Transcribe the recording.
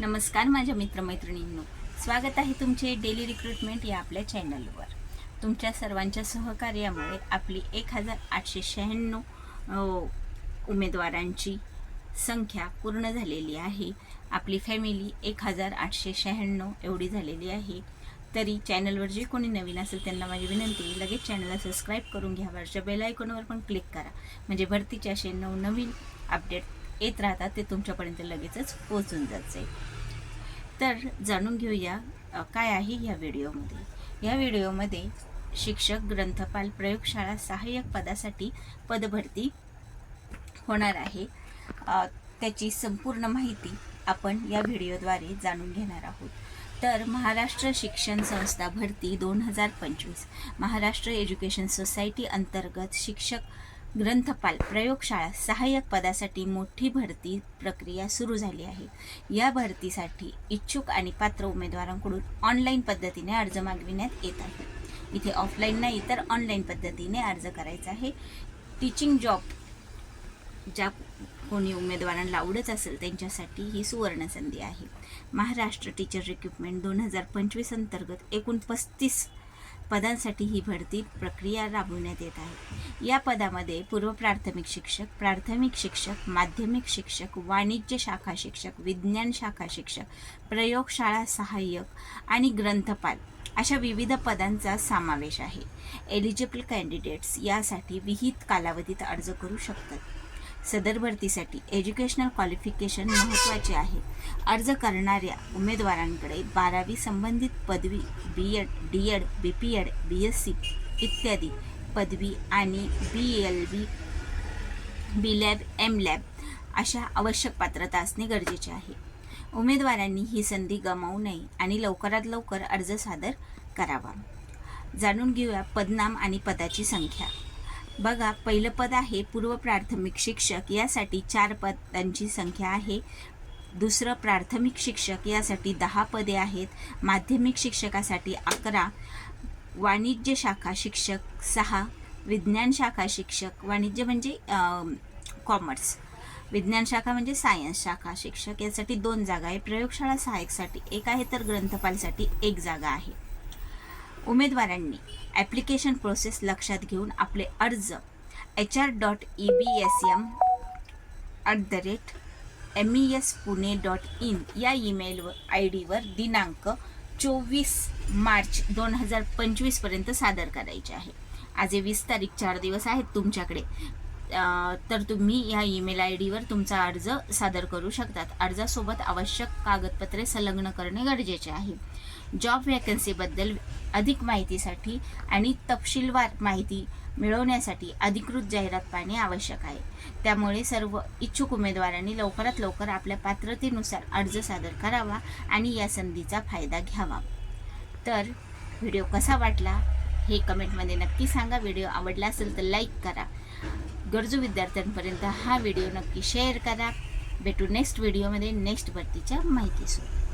नमस्कार माझ्या मित्रमैत्रिणींनो. स्वागत आहे तुमचे डेली रिक्रुटमेंट या आपल्या चॅनलवर तुमच्या सर्वांच्या सहकार्यामुळे आपली एक हजार आठशे शहाण्णव उमेदवारांची संख्या पूर्ण झालेली आहे. आपली फॅमिली एक हजार आठशे शहाण्णव एवढी झालेली आहे. तरी चॅनलवर जे कोणी नवीन असेल त्यांना माझी विनंती आहे, लगेच चॅनलला सबस्क्राईब करून घ्या. वरच्या बेल आयकॉनवर पण क्लिक करा. म्हणजे भरतीचे असे नवनवीन अपडेट येत राहतात ते तुमच्यापर्यंत लगेचच पोचून जाते. तर जाणून घेऊया काय आहे या व्हिडिओमध्ये. या व्हिडिओमध्ये शिक्षक ग्रंथपाल प्रयोगशाळा सहाय्यक पदासाठी पदभरती होणार आहे. त्याची संपूर्ण माहिती आपण या व्हिडिओद्वारे जाणून घेणार आहोत. तर महाराष्ट्र शिक्षण संस्था भरती दोन हजार पंचवीस. महाराष्ट्र एज्युकेशन सोसायटी अंतर्गत शिक्षक ग्रंथपाल प्रयोगशाळा सहाय्यक पदासाठी मोठी भरती प्रक्रिया सुरू झाली आहे. या भरतीसाठी इच्छुक आणि पात्र उमेदवारांकडून ऑनलाईन पद्धतीने अर्ज मागविण्यात येत आहे. इथे ऑफलाईन नाही तर ऑनलाईन पद्धतीने अर्ज करायचा आहे. टीचिंग जॉब ज्या कोणी उमेदवारांना आवडत असेल त्यांच्यासाठी ही सुवर्ण संधी आहे. महाराष्ट्र टीचर रिक्रुटमेंट दोन हजार पंचवीस अंतर्गत एकूण पस्तीस पदांसाठी ही भरती प्रक्रिया राबवण्यात येत आहे. या पदामध्ये पूर्व प्राथमिक शिक्षक प्राथमिक शिक्षक माध्यमिक शिक्षक वाणिज्य शाखा शिक्षक विज्ञान शाखा शिक्षक प्रयोगशाळा सहाय्यक आणि ग्रंथपाल अशा विविध पदांचा समावेश आहे. एलिजिबल कॅन्डिडेट्स यासाठी विहित कालावधीत अर्ज करू शकतात. सदर भरतीसाठी एज्युकेशनल क्वालिफिकेशन महत्त्वाचे आहे. अर्ज करणाऱ्या उमेदवारांकडे बारावी संबंधित पदवी B Ed D Ed B P Ed B S C इत्यादी पदवी आणि B L B B lib M lib अशा आवश्यक पात्रता असणे गरजेचे आहे. उमेदवारांनी ही संधी गमावू नये आणि लवकरात लवकर अर्ज सादर करावा. जाणून घेऊया पदनाम आणि पदाची संख्या. बघा पहिलं पद आहे पूर्व प्राथमिक शिक्षक. यासाठी चार पदांची संख्या आहे. दुसरं प्राथमिक शिक्षक यासाठी दहा पदे आहेत. माध्यमिक शिक्षकासाठी अकरा वाणिज्य शाखा शिक्षक सहा विज्ञान शाखा शिक्षक वाणिज्य म्हणजे कॉमर्स विज्ञान शाखा म्हणजे सायन्स शाखा शिक्षक. यासाठी दोन जागा आहे. प्रयोगशाळा सहाय्यकसाठी एक आहे तर ग्रंथपालसाठी एक जागा आहे. उमेदवारांनी ॲप्लिकेशन प्रोसेस लक्षात घेऊन आपले अर्ज H R dot E B S M at the rate M E S Pune dot in या ईमेल आय डीवर दिनांक चोवीस मार्च दोन हजार पंचवीसपर्यंत सादर करायचे आहे. आज वीस तारीख चार दिवस आहेत तुमच्याकडे. तर तुम्ही या ईमेल आय डीवर तुमचा अर्ज सादर करू शकतात. अर्जासोबत आवश्यक कागदपत्रे संलग्न करणे गरजेचे आहे. जॉब वॅकन्सीबद्दल अधिक माहितीसाठी आणि तपशीलवार माहिती मिळवण्यासाठी अधिकृत जाहिरात पाहणे आवश्यक आहे. त्यामुळे सर्व इच्छुक उमेदवारांनी लवकरात लवकर आपल्या पात्रतेनुसार अर्ज सादर करावा आणि या संधीचा फायदा घ्यावा. तर व्हिडिओ कसा वाटला हे कमेंटमध्ये नक्की सांगा. व्हिडिओ आवडला असेल तर लाईक करा. गरजू विद्यार्थ्यांपर्यंत हा व्हिडिओ नक्की शेअर करा. भेटू नेक्स्ट व्हिडिओमध्ये नेक्स्ट भरतीच्या माहितीसोबत.